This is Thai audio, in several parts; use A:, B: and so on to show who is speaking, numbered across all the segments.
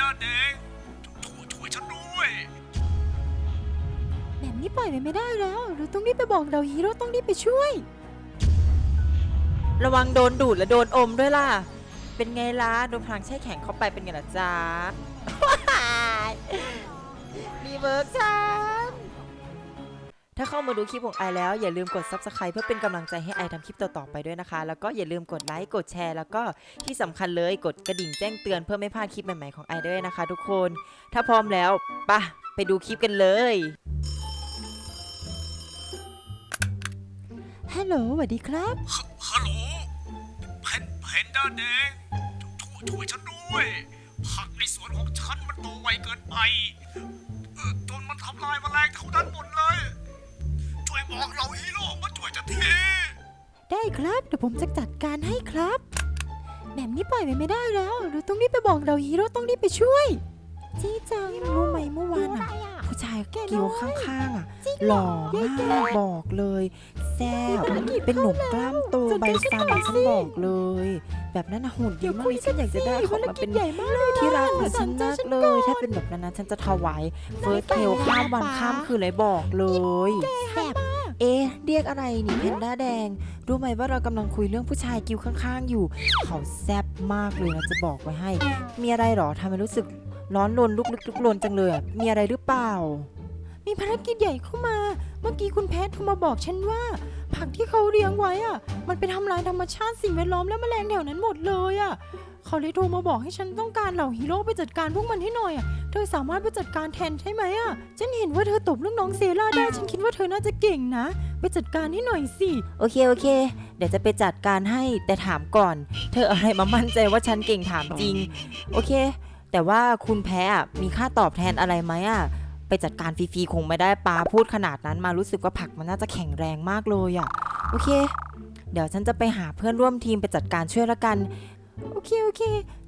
A: ด้าแดงช่วยช่วยฉันด้วย
B: แบบนี้ปล่อยไปไม่ได้แล้ว เราต้องรีบไปบอกเราฮีโร่ต้องรีบไปช่วย
C: ระวังโดนดูดและโดนอมด้วยล่ะ เป็นไงล่ะ โดนพลังแช่แข็งเข้าไปเป็นไงล่ะจ๊ะ มีเวิร์กจ้า ถ้าเข้ามาดูคลิปของไอแล้วอย่าลืมกด Subscribe เพื่อเป็นกำลังใจให้ไอทำคลิปต่อๆไปด้วยนะคะ แล้วก็อย่าลืมกดไลค์ กดแชร์ แล้วก็ที่สำคัญเลยกดกระดิ่งแจ้งเตือนเพื่อไม่พลาดคลิปใหม่ๆของไอด้วยนะคะ ทุกคน ถ้าพร้อมแล้วไปะไปดูคลิปกันเลย
B: ฮัลโหลสวัสดีครับ
A: ฮัลโหลเพนเพนด้าแดงช่วยช่วยฉันด้วย ผักในสวนของฉันมันโตไวเกินไปเออจนมันทำลายแมลงเท่านั้นหมดเลยช่วย บอกเราฮีโร่มาช่วยฉันที
B: ได้ครับเดี๋ยวผมจะจัดการให้ครับ แบบนี้ปล่อยไปไม่ได้แล้ว เราต้องรีบไปบอกเราฮีโร่ต้องรีบไปช่วย จี้จังรู้ไหมเมื่อวานอะผู้ชายกิวข้างๆอะหล่อมากบอกเลยแซ่บเป็นหนุ่มกล้ามโตใบสันอะฉันบอกเลย แบบนั้นน่ะหุ่นดีมากเลยฉันอยากจะได้ของมันเป็นที่รักของฉันมากเลย ถ้าเป็นแบบนั้นนะฉันจะถวายเฟิร์สเทลข้ามวันข้ามคืนเลยบอกเลย
D: แซ่บ
B: เอ๊ะเรียกอะไรนี่แพนด้าแดง รู้ไหมว่าเรากำลังคุยเรื่องผู้ชายกิวข้างๆ อยู่ เขาแซ่บมากเลยนะจะบอกไว้ให้ มีอะไรหรอทำให้รู้สึกร้อนรนลุกลึกลุกลนจังเลยอะมีอะไรหรือเปล่า มีภารกิจใหญ่เข้ามา เมื่อกี้คุณแพทย์โทรมาบอกฉันว่า ผักที่เขาเลี้ยงไว้อะมันไปทำลายธรรมชาติสิ่งแวดล้อมและแมลงแถวนั้นหมดเลยอะเขาเลยโทรมาบอกให้ฉันต้องการเหล่าฮีโร่ไปจัดการพวกมันให้หน่อยอะเธอสามารถไปจัดการแทนใช่ไหมอะฉันเห็นว่าเธอตบลูกน้องเซราได้ ฉันคิดว่าเธอน่าจะเก่งนะ ไปจัดการให้หน่อยสิ
C: โอเคโอเค เดี๋ยวจะไปจัดการให้แต่ถามก่อน เธอเอาอะไรมามั่นใจว่าฉันเก่งถามจริง โอเค แต่ว่าคุณแพ้อะมีค่าตอบแทนอะไรไหมอะ ไปจัดการฟรีๆคงไม่ได้ปาพูดขนาดนั้นมารู้สึกว่าผักมันน่าจะแข็งแรงมากเลยอะโอเค เดี๋ยวฉันจะไปหาเพื่อนร่วมทีมไปจัดการช่วยละกัน
B: โอเคโอเค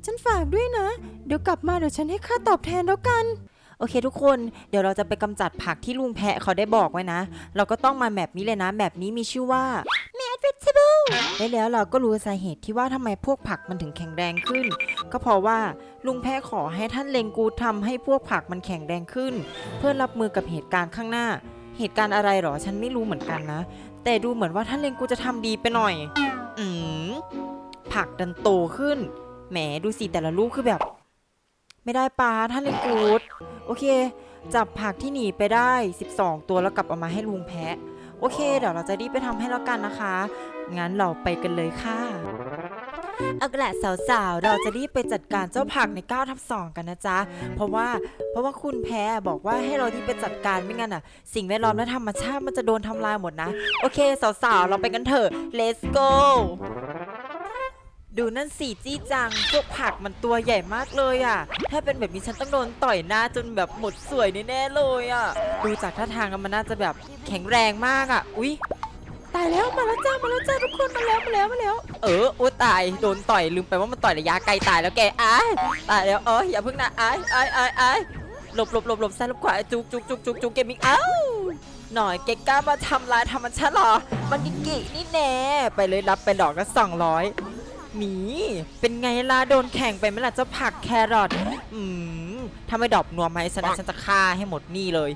B: ฉันฝากด้วยนะ เดี๋ยวกลับมาเดี๋ยวฉันให้ค่าตอบแทนแล้วกัน
C: โอเคทุกคนเดี๋ยวเราจะไปกำจัดผักที่ลุงแพะเขาได้บอกไว้นะ เราก็ต้องมาแมปนี้เลยนะแมปนี้มีชื่อว่า Mad Vegetable ได้แล้วเราก็รู้สาเหตุที่ว่าทำไมพวกผักมันถึงแข็งแรงขึ้น ก็เพราะว่าลุงแพะขอให้ท่านเลงกูทำให้พวกผักมันแข็งแรงขึ้น เพื่อรับมือกับเหตุการณ์ข้างหน้า เหตุการณ์อะไรหรอฉันไม่รู้เหมือนกันนะ แต่ดูเหมือนว่าท่านเลงกูจะทำดีไปหน่อย อืมผักดันโตขึ้น แหมดูสิแต่ละลูกคือแบบ ไม่ได้ปลาท่านเลงกูดโอเค จับผักที่หนีไปได้ 12 ตัวแล้วกลับเอามาให้ลุงแพะ โอเค เดี๋ยวเราจะรีบไปทำให้แล้วกันนะคะ งั้นเราไปกันเลยค่ะเอาละสาวๆ เราจะรีบไปจัดการเจ้าผักใน9ทับ2กันนะจ๊ะ เพราะว่าเพราะว่าคุณแพ้บอกว่าให้เราที่ไปจัดการไม่งั้นอะ สิ่งแวดล้อมและธรรมชาติมันจะโดนทำลายหมดนะ โอเค สาวๆ เราไปกันเถอะ let's go ดูนั่นสิจี้จัง พวกผักมันตัวใหญ่มากเลยอะ ถ้าเป็นแบบนี้ฉันต้องโดนต่อยหน้าจนแบบหมดสวยแน่ๆเลยอะ ดูจากท่าทางมันน่าจะแบบแข็งแรงมากอะ อุ๊ย
B: ตายแล้วมาแล้วจ้ามาแล้วจ้าทุกคนมาแล้วมาแล้วมาแล้ว
C: เออโอ้ตายโดนต่อยลืมไปว่ามันต่อยระยะไกลตายแล้วแกอ้ายตายแล้วเอออย่าเพิ่งนะอ้ายอ้ายอ้ายอ้ายหลบหลบหลบหลบซ้ายหลบขวาจุกจุกจุกจุกจุกเกมมิ่งอ้าหน่อยเกกล้ามาทำลายธรรมชาติหรอ มันกิกินี่แน่ไปเลยรับไปดอกละสองร้อย หมีเป็นไงล่ะโดนแข่งไปไหมล่ะเจ้าผักแครอทอืมถ้าไม่ดอกนัวมาให้ฉันนะฉันจะฆ่าให้หมดนี่เลย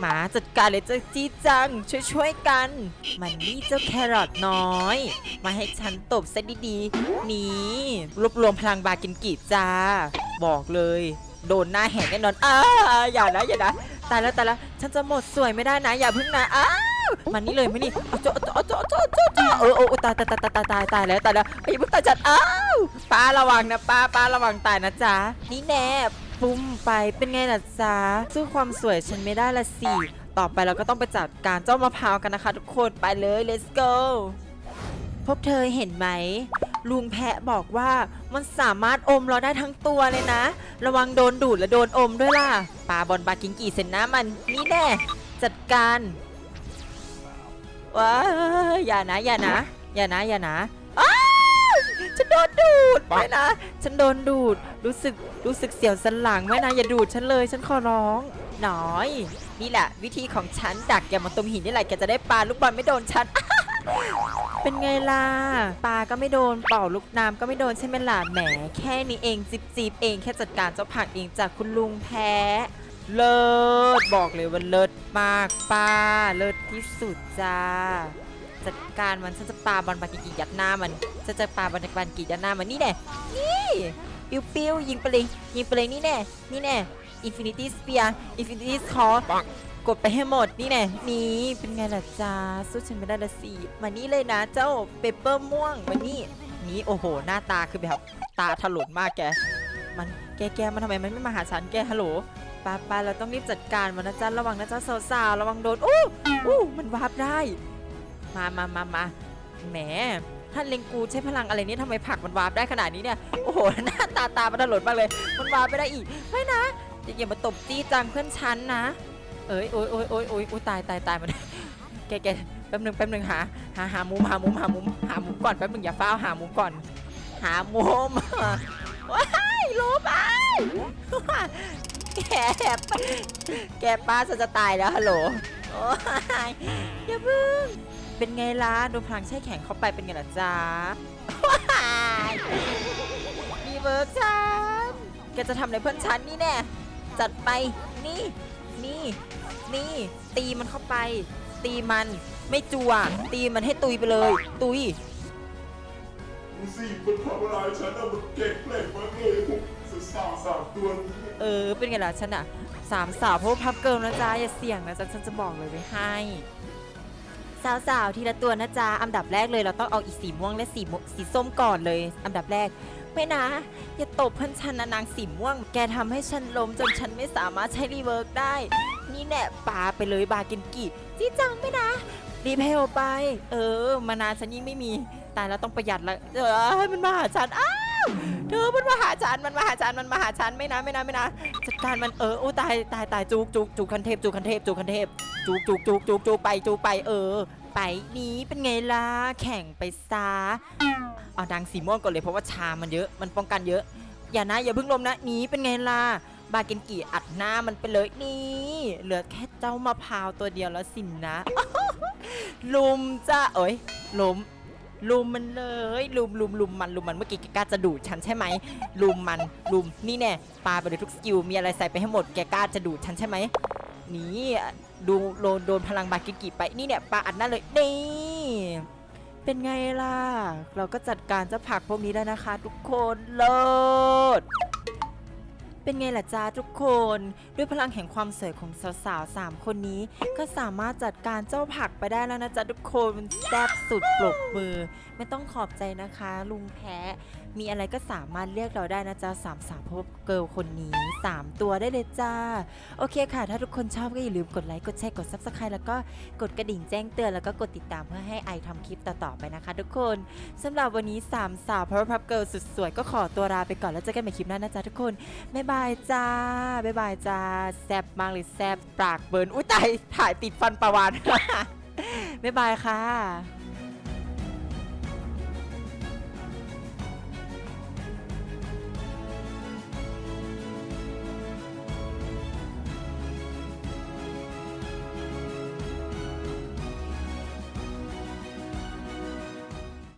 C: หมาจัดการเลยเจ้าจี้จัง ช่วยช่วยๆกัน มันนี่เจ้าแครอทน้อย มาให้ฉันตบซะดีๆนี่รวบรวมพลังบากินกีจ้า บอกเลย โดนหน้าแหกแน่นอนอ้าอย่านะอย่านะตายแล้วตายแล้วฉันจะหมดสวยไม่ได้นะ อย่าพึ่งนะอ้าว มันนี่เลยไม่นี่เอาโจะเอาโจะเอาโจะเอาโจะเอาโจะเออเออตายตายตายตายตายตายแล้วตายแล้วไอย่าเพิ่งตายจัดอ้าวป้าระวังนะป้าป้าระวังตายนะจ๊ะนี่แน่ปุ้มไปเป็นไงล่ะจ๊ะสู้ความสวยฉันไม่ได้ละสิต่อไปเราก็ต้องไปจัดการเจ้ามะพร้าวกันนะคะ ทุกคนไปเลย let's go พบเธอเห็นไหม ลุงแพะบอกว่ามันสามารถอมเราได้ทั้งตัวเลยนะ ระวังโดนดูดและโดนอมด้วยล่ะปลาบอลบากิงกี่เซนนะมันนี่แน่จัดการ ว้ายอย่านะอย่านะอย่านะอย่านะอ้าวฉันโดนดูดไม่นะ ฉันโดนดูด รู้สึก รู้สึกเสียวสันหลังไม่นะ อย่าดูดฉันเลย ฉันขอร้อง หน้อย นี่แหละ วิธีของฉันดักแกมาตรงหินนี่แหละแกจะได้ปลาลูกบอลไม่โดนฉัน เป็นไงล่ะ ปลาก็ไม่โดน เป่าลูกน้ำก็ไม่โดนใช่ไหมล่ะ แหม แค่นี้เองจิบจีบเอง แค่จัดการเจ้าผักเองจากคุณลุงแพ้ เลิศบอกเลยว่าเลิศมากป้า เลิศที่สุดจ้า จัดการมันฉันจะปาบอลบากิกิยัดหน้ามันฉันจะปาบอลบากิกิยัดหน้ามันนี่แน่นี่ปิ้วปิ้วยิงไปเลยยิงไปเลยนี่แน่นี่แน่อินฟินิตี้สเปียร์อินฟินิตี้คอร์กดไปให้หมดนี่แน่นี่เป็นไงล่ะจ้าสู้ฉันไม่ได้ละสิมานี่เลยนะเจ้าเปเปอร์ม่วงมานี่นี่โอ้โห หน้าตาคือแบบตาถลนมากแก มันแกแกมันทำไมมันไม่มาหาฉันแกฮัลโหล ปาปาเราต้องรีบจัดการมันนะจ๊ะระวังนะจ๊ะสาวๆระวังโดนอู้อู้มันวาร์ปได้ มามามามาแหมท่านเลงกูใช้พลังอะไรนี่ทำไมผักมันวาร์ปได้ขนาดนี้เนี่ยโอ้โหหน้าตาตามันถลนมากเลย มันวาร์ปไปได้อีกไม่นะอย่าอย่ามาตบจี้จังเพื่อนฉันนะ เอ้ยโอ้ยโอ้ยโอ้ยโอ้ยโอ้ยตายตายตายมันแกแกแป๊บหนึ่งแป๊บหนึ่งหาหาหามุมหามุมหามุมหามุมก่อนแป๊บหนึ่งอย่าฟ้าหามุมก่อน หามุมว้ายรู้ไป แกแกป้าจะตายแล้วฮัลโหลโอ้ยอย่าเพึ่งเป็นไงล่ะโดนพลังแช่แข็งเข้าไปเป็นไงล่ะจ๊ะว้ายมีเวิร์กฉันแกจะทำอะไรเพื่อนฉันนี่แน่จัดไปนี่นี่นี่ตีมันเข้าไป ตีมันไม่จัวตีมันให้ตุยไปเลย ตุย
D: ดูสิมันทำอะไรฉันอะมันเก่งเปล่งมากเลยพวก สามตัวนี้
C: เออ เป็นไงล่ะฉันอะสามสาวเพราะว่าพับเกิลนะจ๊ะอย่าเสี่ยงนะจ๊ะฉันจะบอกเลยไว้ให้ สาวๆทีละตัวนะจ๊ะอันดับแรกเลยเราต้องเอาอีสีม่วงและสีม่วงสีส้มก่อนเลย อันดับแรก ไม่นะ อย่าตบเพื่อนฉันนะนางสีม่วง แกทำให้ฉันล้มจนฉันไม่สามารถใช้รีเวิร์กได้ นี่แน่ปาไปเลยบาเกนกิจีจังไม่นะ รีเพลไป เออ มานานฉันยิ่งไม่มี ตายแล้วต้องประหยัดละเออมันมาหาฉันอ้า เธอมันมาหาฉันมันมาหาฉันมันมาหาฉันไม่นะไม่นะไม่นะจัดการมันเออโอ้ตายตายตายจุกจุกจุกคันเทพจุกคันเทพจุกคันเทพจุกจุกจุกจุกจุกไปจุกไปเออ ไปนี้เป็นไงล่ะแข่งไปซาเอาดังสีม่วงก่อนเลยเพราะว่าชามันเยอะมันป้องกันเยอะ อย่านะอย่าเพิ่งลมนะหนี้เป็นไงล่ะบาเกนกิอัดหน้ามันไปเลยนี่เหลือแค่เจ้ามะพร้าวตัวเดียวแล้วสินนะลุมจ้าเอ้ยลุม ลุมมันเลยลุมลุมลุมมันลุมมันเมื่อกี้แกกล้าจะดูดฉันใช่ไหมลุมมันลุมนี่แน่ปาไปเลยทุกสกิลมีอะไรใส่ไปให้หมดแกกล้าจะดูดฉันใช่ไหมนี่ดูโดนโดนพลังบากิกิไปนี่เนี่ยปาอัดหน้าเลยนี่เป็นไงล่ะ เราก็จัดการเจ้าผักพวกนี้แล้วนะคะ ทุกคนเลิศ เป็นไงล่ะจ้าทุกคน ด้วยพลังแห่งความสวยของสาวๆสามคนนี้ ก็สามารถจัดการเจ้าผักไปได้แล้วนะจ๊ะทุกคนมันแซ่บสุดปลบมือ ไม่ต้องขอบใจนะคะ ลุงแพ้มีอะไรก็สามารถเรียกเราได้นะจ๊ะสามสาวพบเกิลคนนี้ 3 ตัวได้เลยจ้า โอเคค่ะ ถ้าทุกคนชอบก็อย่าลืมกดไลค์ กดแชร์ กด Subscribe แล้วก็กดกระดิ่งแจ้งเตือน แล้วก็กดติดตามเพื่อให้ไอทำคลิปต่อๆไปนะคะ ทุกคนสำหรับวันนี้3สาวพ o ว e r Pop Girl สุดสวยก็ขอตัวลาไปก่อนแล้วเจอกันใหม่คลิปหน้านะจ๊ะทุกคนบ๊ายบายจ้าบ๊ายบายจ้าแซบมากเลยแซบปากเบิร์นอุ้ยตายถ่ายติดฟันประวานบ๊ายบายค่ะ